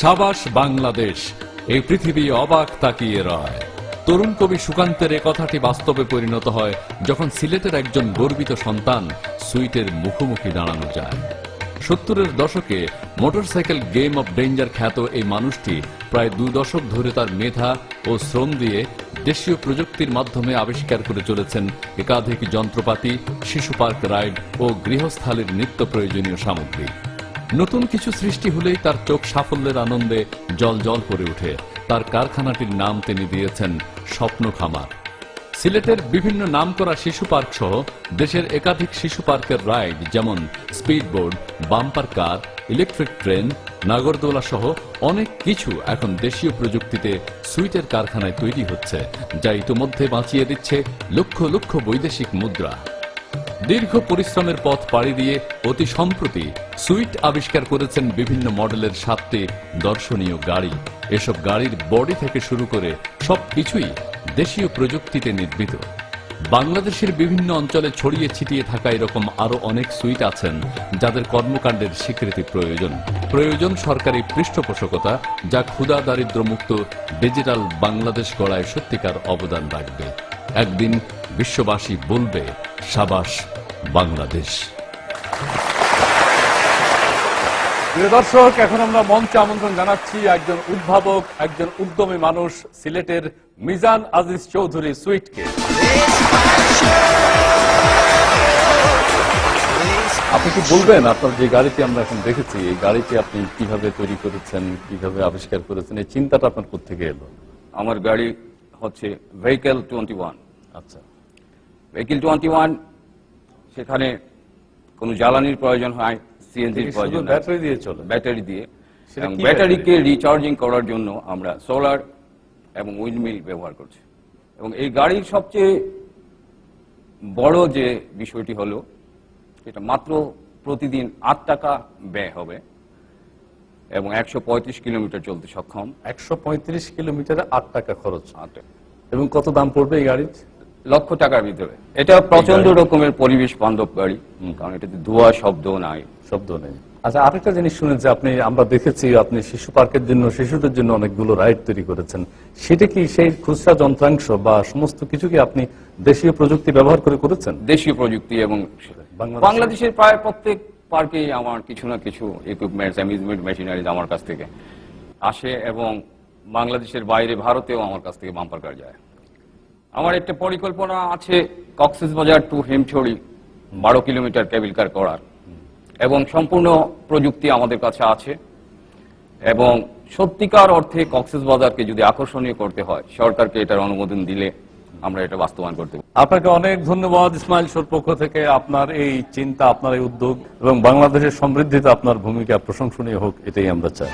সাবাস বাংলাদেশ, এই পৃথিবী অবাক তাকিয়ে রয়। তরুণ কবি সুকান্তের কথাটি বাস্তবে পরিণত হয় যখন সিলেটের একজন গর্বিত সন্তান সুইটের মুখোমুখি দাঁড়ানো যায়। সত্তরের দশকে মোটরসাইকেল গেম অব ডেঞ্জার খ্যাত এই মানুষটি প্রায় দুই দশক ধরে তার মেধা ও শ্রম দিয়ে দেশীয় প্রযুক্তির মাধ্যমে আবিষ্কার করে চলেছেন একাধিক যন্ত্রপাতি, শিশু পার্ক রাইড ও গৃহস্থালির নিত্য প্রয়োজনীয় সামগ্রী। নতুন কিছু সৃষ্টি হলেই তার চোখ সাফল্যের আনন্দে জল জল করে ওঠে। তার কারখানাটির নাম তিনি দিয়েছেন স্বপ্ন খামার সিলেটের বিভিন্ন নামকরা শিশু পার্ক সহ দেশের একাধিক শিশু পার্কের রাইড যেমন speedboat, bumper car, electric train, নাগরদোলা সহ অনেক কিছু এখন দেশীয় প্রযুক্তিতে সুইটের কারখানায় তৈরি হচ্ছে, যা ইতোমধ্যে বাঁচিয়ে দিচ্ছে লক্ষ লক্ষ বৈদেশিক মুদ্রা। দীর্ঘ পরিশ্রমের পথ পাড়ি দিয়ে অতি সম্প্রতি সুইট আবিষ্কার করেছেন বিভিন্ন মডেলের সাতটি দর্শনীয় গাড়ি। এসব গাড়ির বডি থেকে শুরু করে সবকিছুই দেশীয় প্রযুক্তিতে নির্মিত। বাংলাদেশের বিভিন্ন অঞ্চলে ছড়িয়ে ছিটিয়ে থাকা এরকম আরও অনেক সুইট আছেন যাদের কর্মকাণ্ডের স্বীকৃতি প্রয়োজন। প্রয়োজন সরকারি পৃষ্ঠপোষকতা যা ক্ষুধা দারিদ্র মুক্ত ডিজিটাল বাংলাদেশ গড়ায় সত্যিকার অবদান রাখবে। একদিন বিশ্ববাসী বলবে, সাবাস বাংলাদেশ। প্রিয় দর্শক এখন আমরা মঞ্চে আমন্ত্রণ জানাচ্ছি একজন উদ্ভাবক একজন উদ্যমী মানুষ সিলেটের মিজান আজিজ চৌধুরী সুইটকে। আপনি কি বলবেন আপনার যে গাড়িটি আমরা এখন দেখেছি এই গাড়িটি আপনি কীভাবে তৈরি করেছেন কীভাবে আবিষ্কার করেছেন এই চিন্তাটা আপনার কোথেকে এলো? আমার গাড়ি হচ্ছে ভেহিকেল টোয়েন্টি ওয়ান আচ্ছা। ভেহিকেল টোয়েন্টি ওয়ান সেখানে কোনো জ্বালানির প্রয়োজন হয় সিএনজির প্রয়োজন ব্যাটারি দিয়ে চলে। ব্যাটারি দিয়ে। ব্যাটারিকে রিচার্জিং করার জন্য আমরা সোলার এবং উইন্ডমিল ব্যবহার করছি। এবং এই গাড়ির সবচেয়ে বড় যে বিষয়টি হলো সেটা মাত্র প্রতিদিন আট টাকা ব্যয় হবে এবং একশো পঁয়ত্রিশ কিলোমিটার চলতে সক্ষম। একশো পঁয়ত্রিশ কিলোমিটারে আট টাকা খরচ। আট এবং কত দাম পড়বে এই গাড়ির? লক্ষ টাকার ভিতরে। এটা প্রচণ্ড রকমের পরিবেশ বান্ধব গাড়ি কারণ এটাতে ধোয়া শব্দ নাই। শব্দ নেই। আচ্ছা আরেকটা জিনিস শুনেন যে আপনি আমরা দেখেছি আপনি শিশু পার্কের জন্য শিশুদের জন্য অনেকগুলো রাইড তৈরি করেছেন। সেটা কি সেই খুচরা যন্ত্রাংশ বা সমস্ত কিছু কি আপনি দেশীয় প্রযুক্তি ব্যবহার করে করেছেন? দেশীয় প্রযুক্তি এবং বাংলাদেশের প্রায় প্রত্যেক পার্কে আমার কিছু না কিছু ইকুইপমেন্টস অ্যামিউজমেন্ট মেশিনারিজ আমার কাছ থেকে আসে এবং বাংলাদেশের বাইরে ভারতেও আমার কাছ থেকে বাম্পার কার যায়। আমার একটা পরিকল্পনা আছে, কক্সেস বাজার টু হিমছড়ি, বারো কিলোমিটার কেবিল কার করার। এবং সম্পূর্ণ প্রযুক্তি আমাদের কাছে আছে। এবং সত্যিকার অর্থে কক্সেস বাজারকে যদি আকর্ষণীয় করতে হয়, সরকারকে এটার অনুমোদন দিলে আমরা এটা বাস্তবায়ন করতে পারি আপনাকে অনেক ধন্যবাদ ইসমাইল শোর পক্ষ থেকে। আপনার এই চিন্তা, আপনার এই উদ্যোগ এবং বাংলাদেশের সমৃদ্ধিতে আপনার ভূমিকা প্রশংসনীয় হোক, এটাই আমরা চাই।